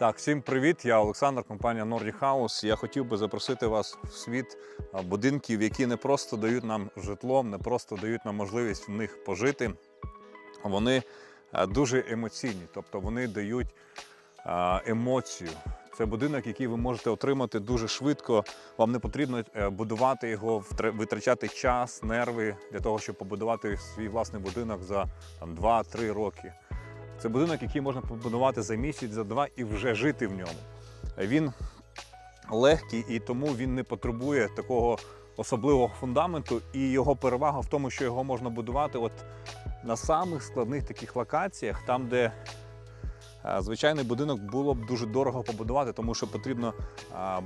Так, всім привіт! Я Олександр, компанія Nordic House. Я хотів би запросити вас в світ будинків, які не просто дають нам житло, не просто дають нам можливість в них пожити. Вони дуже емоційні, тобто вони дають емоцію. Це будинок, який ви можете отримати дуже швидко. Вам не потрібно е, будувати його, витрачати час, нерви для того, щоб побудувати свій власний будинок за там, 2-3 роки. Це будинок, який можна побудувати за місяць, за два і вже жити в ньому. Він легкий і тому він не потребує такого особливого фундаменту. І його перевага в тому, що його можна будувати от на самих складних таких локаціях, там, де звичайний будинок було б дуже дорого побудувати, тому що потрібно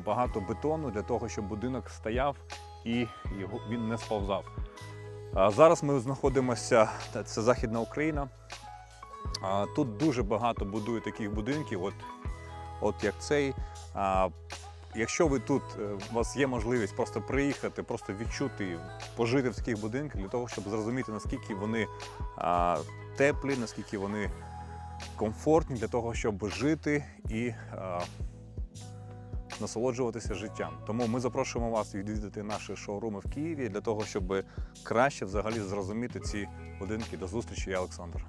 багато бетону для того, щоб будинок стояв і його він не сповзав. Зараз ми знаходимося, це Західна Україна. А, Тут дуже багато будують таких будинків, от, от як цей. А, Якщо ви тут, е, у вас є можливість просто приїхати, просто відчути, пожити в таких будинках для того, щоб зрозуміти, наскільки вони а, теплі, наскільки вони комфортні для того, щоб жити і а, насолоджуватися життям. Тому ми запрошуємо вас відвідати наші шоуруми в Києві для того, щоб краще взагалі зрозуміти ці будинки. До зустрічі, я Олександр.